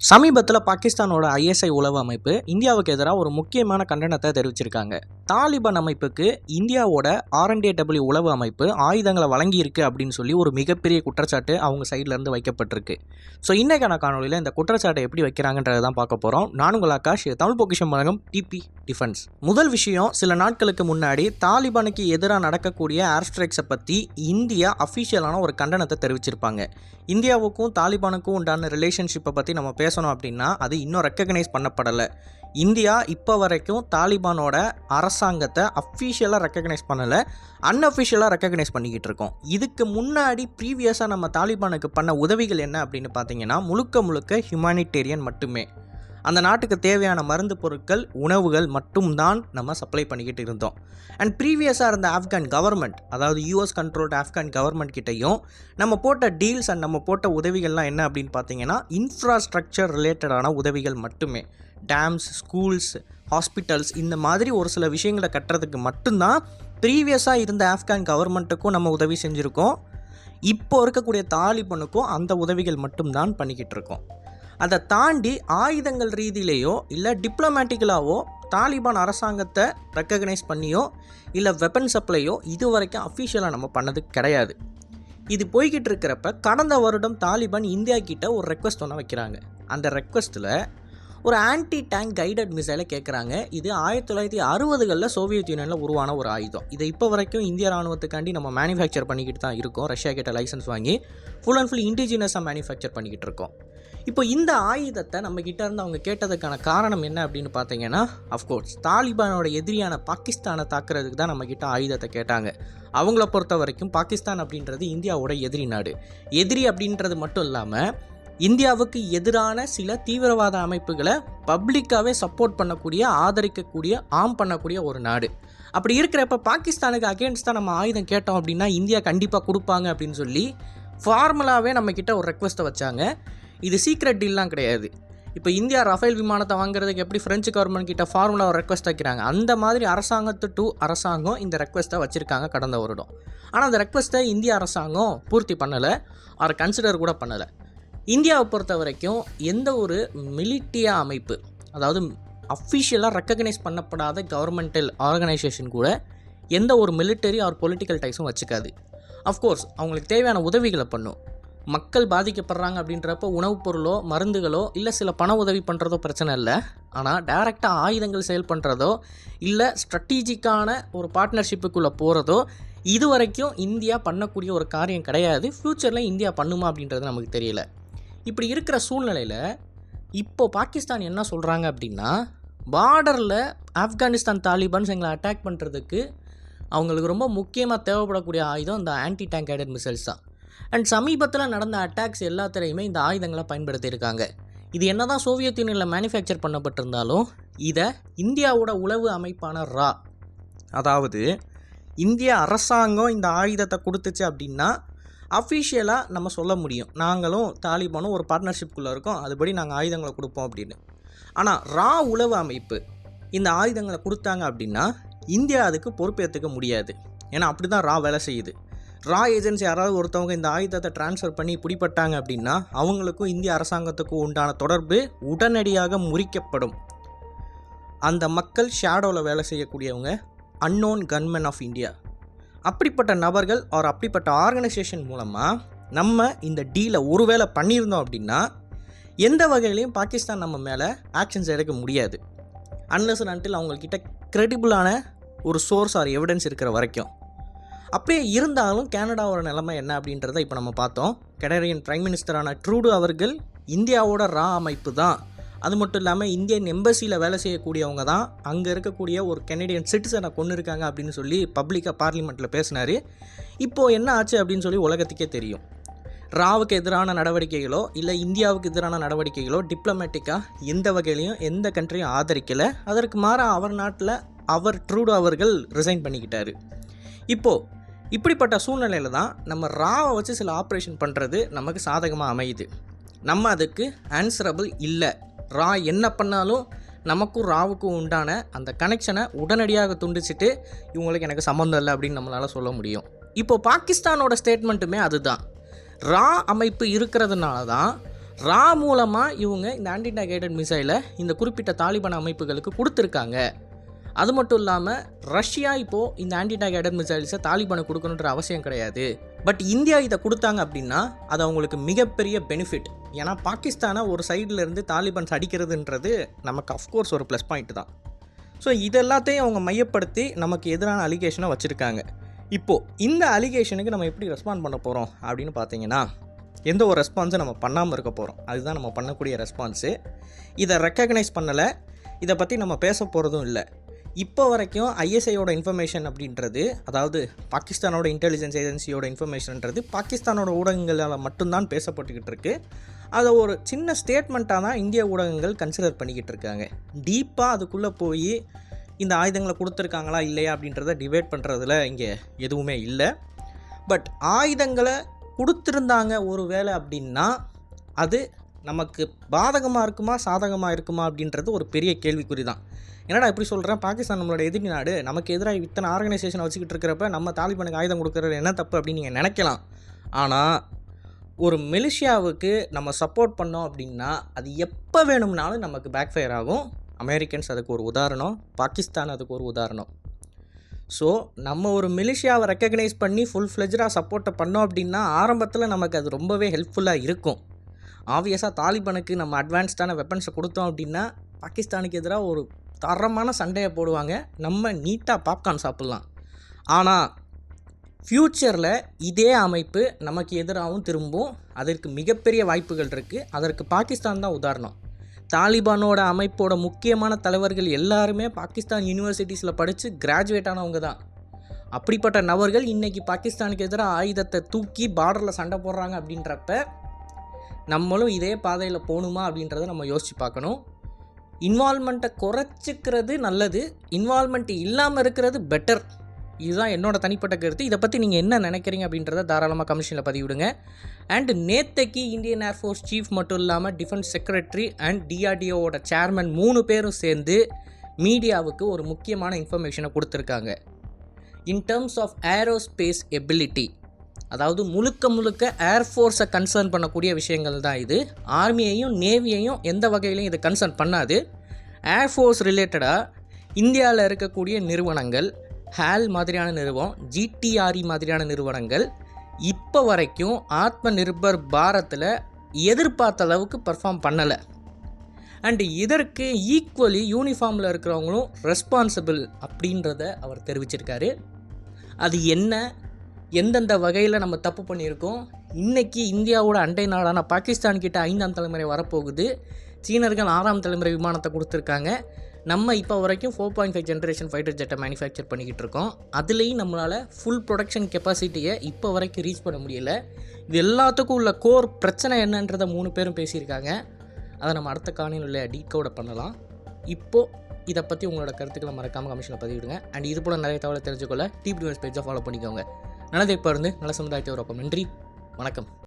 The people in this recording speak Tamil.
சமீபத்தில் பாகிஸ்தானோட ஐஎஸ்ஐ உளவு அமைப்பு இந்தியாவுக்கு எதிராக ஒரு முக்கியமான கண்டனத்தை தெரிவிச்சிருக்காங்க. தாலிபான் அமைப்புக்கு இந்தியாவோட ஆர்என்டிஏடபிள்யூ உளவு அமைப்பு ஆயுதங்களை வழங்கியிருக்கு அப்படின்னு சொல்லி ஒரு மிகப்பெரிய குற்றச்சாட்டு அவங்க சைட்லேருந்து வைக்கப்பட்டிருக்கு. ஸோ இன்றைக்கான காணொலியில் இந்த குற்றச்சாட்டை எப்படி வைக்கிறாங்கன்றதை தான் பார்க்க போகிறோம் நானுங்கள் ஆகாஷ் தமிழ் பொக்கிஷம் வழங்கும் டிபி டிஃபென்ஸ் முதல் விஷயம் சில நாட்களுக்கு முன்னாடி தாலிபானுக்கு எதிராக நடக்கக்கூடிய ஏர் ஸ்ட்ரைக்ஸை பற்றி இந்தியா அஃபிஷியலான ஒரு கண்டனத்தை தெரிவிச்சிருப்பாங்க. இந்தியாவுக்கும் தாலிபானுக்கும் உண்டான ரிலேஷன்ஷிப்பை பற்றி நம்ம பேசணும் அப்படின்னா அது இன்னும் ரெக்கக்னைஸ் பண்ணப்படலை. இந்தியா இப்போ வரைக்கும் தாலிபானோட அரசாங்கத்தை அஃபிஷியலாக ரெக்கக்னைஸ் பண்ணலை அன்அஃபிஷியலாக ரெக்கக்னைஸ் பண்ணிக்கிட்டு இருக்கோம். இதுக்கு முன்னாடி ப்ரீவியஸாக நம்ம தாலிபானுக்கு பண்ண உதவிகள் என்ன அப்படின்னு பார்த்தீங்கன்னா முழுக்க முழுக்க ஹியூமானிட்டேரியன் மட்டுமே. அந்த நாட்டுக்கு தேவையான மருந்து பொருட்கள் உணவுகள் மட்டும்தான் நம்ம சப்ளை பண்ணிக்கிட்டு இருந்தோம். அண்ட் ப்ரீவியஸாக இருந்த ஆப்கான் கவர்மெண்ட் அதாவது யூஎஸ் கண்ட்ரோல்டு ஆப்கான் கவர்மெண்ட் கிட்டையும் நம்ம போட்ட டீல்ஸ் அண்ட் நம்ம போட்ட உதவிகள்லாம் என்ன அப்படின்னு பார்த்தீங்கன்னா இன்ஃப்ராஸ்ட்ரக்சர் ரிலேட்டடான உதவிகள் மட்டுமே. டேம்ஸ் ஸ்கூல்ஸ் ஹாஸ்பிட்டல்ஸ் இந்த மாதிரி ஒரு சில விஷயங்களை கட்டுறதுக்கு மட்டும்தான் ப்ரீவியஸாக இருந்த ஆப்கான் கவர்மெண்ட்டுக்கும் நம்ம உதவி செஞ்சுருக்கோம். இப்போ இருக்கக்கூடிய தாலிபனுக்கும் அந்த உதவிகள் மட்டும்தான் பண்ணிக்கிட்டு இருக்கோம். அதை தாண்டி ஆயுதங்கள் ரீதியிலேயோ இல்லை டிப்ளமேட்டிக்கலாவோ தாலிபான் அரசாங்கத்தை ரெக்கக்னைஸ் பண்ணியோ இல்லை வெப்பன் சப்ளையோ இது வரைக்கும் அஃபிஷியலாக நம்ம பண்ணது கிடையாது. இது போய்கிட்டு இருக்கிறப்ப கடந்த வருடம் தாலிபான் இந்தியா கிட்ட ஒரு ரெக்வஸ்ட் ஒன்று வைக்கிறாங்க. அந்த ரெக்வஸ்ட்டில் ஒரு ஆன்டி டேங்க் கைடட் மிசைலை கேட்குறாங்க இது ஆயிரத்தி தொள்ளாயிரத்தி அறுபதுகளில் சோவியத் யூனியனில் உருவான ஒரு ஆயுதம். இதை இப்போ வரைக்கும் இந்திய ராணுவத்துக்காண்டி நம்ம மேனுஃபேக்சர் பண்ணிக்கிட்டு தான் இருக்கோம். ரஷ்யா கிட்ட லைசன்ஸ் வாங்கி ஃபுல் அண்ட் ஃபுல் இண்டிஜினஸாக மேனுஃபேக்சர் பண்ணிக்கிட்டு இருக்கோம். இப்போ இந்த ஆயுதத்தை நம்ம கிட்ட இருந்து அவங்க கேட்டதுக்கான காரணம் என்ன அப்படின்னு பார்த்தீங்கன்னா அஃப்கோர்ஸ் தாலிபானோட எதிரியான பாகிஸ்தானை தாக்குறதுக்கு தான் நம்ம கிட்ட ஆயுதத்தை கேட்டாங்க. அவங்கள பொறுத்த வரைக்கும் பாகிஸ்தான் அப்படின்றது இந்தியாவோட எதிரி நாடு. எதிரி அப்படின்றது மட்டும் இல்லாமல் இந்தியாவுக்கு எதிரான சில தீவிரவாத அமைப்புகளை பப்ளிக்காகவே சப்போர்ட் பண்ணக்கூடிய ஆதரிக்கக்கூடிய ஆம் பண்ணக்கூடிய ஒரு நாடு. அப்படி இருக்கிறப்ப பாகிஸ்தானுக்கு அகேன்ஸ்டாக நம்ம ஆயுதம் கேட்டோம் அப்படின்னா இந்தியா கண்டிப்பாக கொடுப்பாங்க அப்படின்னு சொல்லி ஃபார்முலாவே நம்மக்கிட்ட ஒரு ரெக்வஸ்ட்டை வச்சாங்க. இது சீக்ரெட் டீல்லாம் கிடையாது. இப்போ இந்தியா ரஃபேல் விமானத்தை வாங்குறதுக்கு எப்படி ஃப்ரெஞ்சு கவர்மெண்ட் கிட்ட ஃபார்முலா ரெக்வஸ்ட் வைக்கிறாங்க? அந்த மாதிரி அரசாங்கத்து டு அரசாங்கம் இந்த ரெக்வஸ்ட்டை வச்சுருக்காங்க கடந்த வருடம் ஆனால் அந்த ரெக்வஸ்ட்டை இந்திய அரசாங்கம் பூர்த்தி பண்ணலை. அவர் கன்சிடர் கூட பண்ணலை. இந்தியாவை பொறுத்த வரைக்கும் எந்த ஒரு மிலிட்டியா அமைப்பு அதாவது அஃபிஷியலாக ரெக்கக்னைஸ் பண்ணப்படாத கவர்மெண்டல் ஆர்கனைசேஷன் கூட எந்த ஒரு மிலிட்டரி ஆர் பொலிட்டிக்கல் டைஸும் வச்சுக்காது. அஃப்கோர்ஸ் அவங்களுக்கு தேவையான உதவிகளை பண்ணும். மக்கள் பாதிக்கப்படுறாங்க அப்படின்றப்ப உணவுப் பொருளோ மருந்துகளோ இல்லை சில பண உதவி பண்ணுறதோ பிரச்சனை இல்லை. ஆனால் டைரெக்டாக ஆயுதங்கள் செயல் பண்ணுறதோ இல்லை ஸ்ட்ராட்டஜிக்கான ஒரு பார்ட்னர்ஷிப்புக்குள்ளே போகிறதோ இது வரைக்கும் இந்தியா பண்ணக்கூடிய ஒரு காரியம் கிடையாது. ஃப்யூச்சரில் இந்தியா பண்ணுமா அப்படின்றது நமக்கு தெரியல. இப்படி இருக்கிற சூழ்நிலையில் இப்போ பாகிஸ்தான் என்ன சொல்கிறாங்க அப்படின்னா பார்டரில் ஆப்கானிஸ்தான் தாலிபான்ஸ் எங்களை அட்டாக் பண்ணுறதுக்கு அவங்களுக்கு ரொம்ப முக்கியமாக தேவைப்படக்கூடிய ஆயுதம் இந்த ஆன்டி டேங்க் கைடட் மிசைல்ஸ் தான். அண்ட் சமீபத்தில் நடந்த அட்டாக்ஸ் எல்லாத்துலேயுமே இந்த ஆயுதங்களை பயன்படுத்தியிருக்காங்க. இது என்ன தான் சோவியத் யூனியனில் மேனுஃபேக்சர் பண்ணப்பட்டிருந்தாலும் இதை இந்தியாவோட உளவு அமைப்பான ரா அதாவது இந்திய அரசாங்கம் இந்த ஆயுதத்தை கொடுத்துச்சு அப்படின்னா அஃபிஷியலாக நம்ம சொல்ல முடியும். நாங்களும் தாலிபானும் ஒரு பார்ட்னர்ஷிப்குள்ளே இருக்கோம். அதுபடி நாங்கள் ஆயுதங்களை கொடுப்போம் அப்படின்னு. ஆனால் ரா உளவு அமைப்பு இந்த ஆயுதங்களை கொடுத்தாங்க அப்படின்னா இந்தியா அதுக்கு பொறுப்பேற்றுக்க முடியாது. ஏன்னா அப்படி தான் ரா வேலை செய்யுது. ரா ஏஜென்சி யாராவது ஒருத்தவங்க இந்த ஆயுதத்தை ட்ரான்ஸ்ஃபர் பண்ணி பிடிப்பட்டாங்க அப்படின்னா அவங்களுக்கும் இந்திய அரசாங்கத்துக்கும் உண்டான தொடர்பு உடனடியாக முறிக்கப்படும். அந்த மக்கள் ஷேடோவில் வேலை செய்யக்கூடியவங்க அன்னோன் கன்மென் ஆஃப் இந்தியா அப்படிப்பட்ட நபர்கள் ஆர் அப்படிப்பட்ட ஆர்கனைசேஷன் மூலமாக நம்ம இந்த டீலை ஒருவேளை பண்ணியிருந்தோம் அப்படின்னா எந்த வகையிலையும் பாகிஸ்தான் நம்ம மேலே ஆக்ஷன்ஸ் எடுக்க முடியாது. அன்லஸ் அன்டில் அவங்கக்கிட்ட க்ரெடிபிளான ஒரு சோர்ஸ் ஆர் எவிடன்ஸ் இருக்கிற வரைக்கும். அப்படியே இருந்தாலும் கனடாவோட நிலைமை என்ன அப்படின்றத இப்போ நம்ம பார்த்தோம். கனடியன் பிரைம் மினிஸ்டரான ட்ரூடு அவர்கள் இந்தியாவோட ரா அமைப்பு தான். அது மட்டும் இல்லாமல் இந்தியன் எம்பசியில் வேலை செய்யக்கூடியவங்க தான். அங்கே இருக்கக்கூடிய ஒரு கெனடியன் சிட்டிசனை கொண்டு இருக்காங்க அப்படின்னு சொல்லி பப்ளிக்காக பார்லிமெண்ட்டில் பேசினார். இப்போது என்ன ஆச்சு அப்படின்னு சொல்லி உலகத்துக்கே தெரியும். ராவுக்கு எதிரான நடவடிக்கைகளோ இல்லை இந்தியாவுக்கு எதிரான நடவடிக்கைகளோ டிப்ளமேட்டிக்காக எந்த வகையிலையும் எந்த கண்ட்ரியும் ஆதரிக்கலை. அதற்கு மாறாக அவர் நாட்டில் அவர் ட்ரூடோ அவர்கள் ரிசைன் பண்ணிக்கிட்டார். இப்போது இப்படிப்பட்ட சூழ்நிலையில் தான் நம்ம ராவை வச்சு சில ஆப்ரேஷன் பண்ணுறது நமக்கு சாதகமாக அமையுது. நம்ம அதுக்கு ஆன்சரபிள் இல்லை. ரா என்ன பண்ணாலும் நமக்கும் ராவுக்கும் உண்டான அந்த கனெக்ஷனை உடனடியாக துண்டிச்சிட்டு இவங்களுக்கு எனக்கு சம்மந்தம் இல்லை அப்படின்னு நம்மளால் சொல்ல முடியும். இப்போ பாகிஸ்தானோட ஸ்டேட்மெண்ட்டுமே அதுதான். ரா அமைப்பு இருக்கிறதுனால தான் ரா மூலமாக இவங்க இந்த ஆன்டினா கைடட் மிசைலை இந்த குறிப்பிட்ட தாலிபான் அமைப்புகளுக்கு கொடுத்துருக்காங்க. அது மட்டும் இல்லாமல் ரஷ்யா இப்போது இந்த ஆன்டிடாக் கைடட் மிசைல்ஸை தாலிபானுக்கு கொடுக்கணுன்ற அவசியம் கிடையாது. பட் இந்தியா இதை கொடுத்தாங்க அப்படின்னா அது அவங்களுக்கு மிகப்பெரிய பெனிஃபிட் ஏன்னா பாகிஸ்தானை ஒரு சைடில் இருந்து தாலிபான்ஸ் அடிக்கிறதுன்றது நமக்கு அஃப்கோர்ஸ் ஒரு ப்ளஸ் பாயிண்ட் தான். ஸோ இதெல்லாத்தையும் அவங்க மையப்படுத்தி நமக்கு எதிரான அலிகேஷனை வச்சுருக்காங்க. இப்போது இந்த அலிகேஷனுக்கு நம்ம எப்படி ரெஸ்பாண்ட் பண்ண போகிறோம் அப்படின்னு பார்த்தீங்கன்னா எந்த ஒரு ரெஸ்பான்ஸும் நம்ம பண்ணாமல் இருக்க போகிறோம் அதுதான் நம்ம பண்ணக்கூடிய ரெஸ்பான்ஸு இதை ரெக்கக்னைஸ் பண்ணலை. இதை பற்றி நம்ம பேச போகிறதும் இல்லை. இப்போ வரைக்கும் ஐஎஸ்ஐயோட இன்ஃபர்மேஷன் அப்படின்றது அதாவது பாகிஸ்தானோட இன்டெலிஜென்ஸ் ஏஜென்சியோட இன்ஃபர்மேஷன்ன்றது பாகிஸ்தானோட ஊடகங்களால் மட்டும்தான் பேசப்பட்டுக்கிட்டு இருக்கு. அதை ஒரு சின்ன ஸ்டேட்மெண்ட்டாக தான் இந்திய ஊடகங்கள் கன்சிடர் பண்ணிக்கிட்டு இருக்காங்க. டீப்பாக அதுக்குள்ளே போய் இந்த ஆயுதங்களை கொடுத்துருக்காங்களா இல்லையா அப்படின்றத டிபேட் பண்ணுறதுல இங்கே எதுவுமே இல்லை. பட் ஆயுதங்களை கொடுத்துருந்தாங்க ஒரு வேளை அப்படின்னா அது நமக்கு பாதகமாக இருக்குமா சாதகமாக இருக்குமா அப்படின்றது ஒரு பெரிய கேள்விக்குறி தான் என்னடா இப்படி சொல்கிறேன் பாகிஸ்தான் நம்மளோட எதிரி நாடு. நமக்கு எதிராக இத்தனை ஆர்கனைசேஷனை வச்சுக்கிட்டு இருக்கிறப்ப நம்ம தாலிபானுக்கு ஆயுதம் கொடுக்குறது என்ன தப்பு அப்படின்னு நீங்கள் நினைக்கலாம். ஆனால் ஒரு மிலிஷியாவுக்கு நம்ம சப்போர்ட் பண்ணோம் அப்படின்னா அது எப்போ வேணும்னாலும் நமக்கு பேக் ஃபயர் ஆகும். அமெரிக்கன்ஸ் அதுக்கு ஒரு உதாரணம். பாகிஸ்தான் அதுக்கு ஒரு உதாரணம். ஸோ நம்ம ஒரு மிலிஷியாவை ரெக்கக்னைஸ் பண்ணி ஃபுல் ஃப்ளெஜராக சப்போர்ட்டை பண்ணோம் அப்படின்னா ஆரம்பத்தில் நமக்கு அது ரொம்பவே ஹெல்ப்ஃபுல்லாக இருக்கும். ஆப்வியஸாக தாலிபனுக்கு நம்ம அட்வான்ஸ்டான வெப்பன்ஸை கொடுத்தோம் அப்படின்னா பாகிஸ்தானுக்கு எதிராக ஒரு தரமான சண்டையை போடுவாங்க. நம்ம நீட்டாக பாப்கார்ன் சாப்பிட்லாம். ஆனால் ஃப்யூச்சரில் இதே அமைப்பு நமக்கு எதிராகவும் திரும்பும். அதற்கு மிகப்பெரிய வாய்ப்புகள் இருக்குது அதற்கு பாகிஸ்தான் தான் உதாரணம். தாலிபானோட அமைப்போட முக்கியமான தலைவர்கள் எல்லாருமே பாகிஸ்தான் யூனிவர்சிட்டிஸில் படித்து கிராஜுவேட் ஆனவங்க தான். அப்படிப்பட்ட நபர்கள் இன்றைக்கி பாகிஸ்தானுக்கு எதிராக ஆயுதத்தை தூக்கி பார்டரில் சண்டை போடுறாங்க அப்படின்றப்ப நம்மளும் இதே பாதையில் போகணுமா அப்படின்றத நம்ம யோசித்து பார்க்கணும். இன்வால்மெண்ட்டை குறைச்சிக்கிறது நல்லது. இன்வால்மெண்ட் இல்லாமல் இருக்கிறது பெட்டர் இதுதான் என்னோட தனிப்பட்ட கருத்து. இதை பற்றி நீங்கள் என்ன நினைக்கிறீங்க அப்படின்றத தாராளமாக கமிஷனில் பதிவிடுங்க. அண்ட் நேத்தைக்கு இந்தியன் ஏர்ஃபோர்ஸ் சீஃப் மட்டும் இல்லாமல் டிஃபென்ஸ் செக்ரட்டரி அண்ட் டிஆர்டிஓவோட சேர்மன் மூணு பேரும் சேர்ந்து மீடியாவுக்கு ஒரு முக்கியமான இன்ஃபர்மேஷனை கொடுத்துருக்காங்க. In terms of aerospace ability அதாவது முழுக்க முழுக்க ஏர்ஃபோர்ஸை கன்சர்ன் பண்ணக்கூடிய விஷயங்கள் தான் இது. ஆர்மியையும் நேவியையும் எந்த வகையிலையும் இது கன்சர்ன் பண்ணாது. ஏர்ஃபோர்ஸ் ரிலேட்டடாக இந்தியாவில் இருக்கக்கூடிய நிறுவனங்கள் ஹேல் மாதிரியான நிறுவனம் ஜிடிஆர்இ மாதிரியான நிறுவனங்கள் இப்போ வரைக்கும் ஆத்ம நிர்பர் பாரத்தில் எதிர்பார்த்த அளவுக்கு பர்ஃபார்ம் பண்ணலை. அண்டு இதற்கு ஈக்குவலி யூனிஃபார்மில் இருக்கிறவங்களும் ரெஸ்பான்சிபிள் அப்படின்றத அவர் தெரிவிச்சிருக்காரு. அது என்ன? எந்தெந்த வகையில் நம்ம தப்பு பண்ணியிருக்கோம்? இன்றைக்கி இந்தியாவோட அண்டை நாடான பாகிஸ்தான் கிட்ட ஐந்தாம் தலைமுறை வரப்போகுது. சீனர்கள் ஆறாம் தலைமுறை விமானத்தை கொடுத்துருக்காங்க. நம்ம இப்போ வரைக்கும் four point five generation fighter ஜெட்டை manufacture பண்ணிக்கிட்டு இருக்கோம். அதுலேயும் நம்மளால் ஃபுல் ப்ரொடக்ஷன் கெப்பாசிட்டியை இப்போ வரைக்கும் ரீச் பண்ண முடியல. இது எல்லாத்துக்கும் உள்ள கோர் பிரச்சனை என்னன்றதை மூணு பேரும் பேசியிருக்காங்க. அதை நம்ம அடுத்த காணியில் உள்ள டீகோட பண்ணலாம். இப்போது இதை பற்றி உங்களோட கருத்துக்களை மறக்காமல் கமிஷனில் பதிவிடுங்க. அண்ட் இது போல் நிறைய தகவலை தெரிஞ்சுக்கொள்ள டிபி நியூஸ் பேஜை ஃபாலோ பண்ணிக்கோங்க. நல்லதை இப்போ நல்ல சமுதாயத்தை உருவாக்கும். நன்றி வணக்கம்.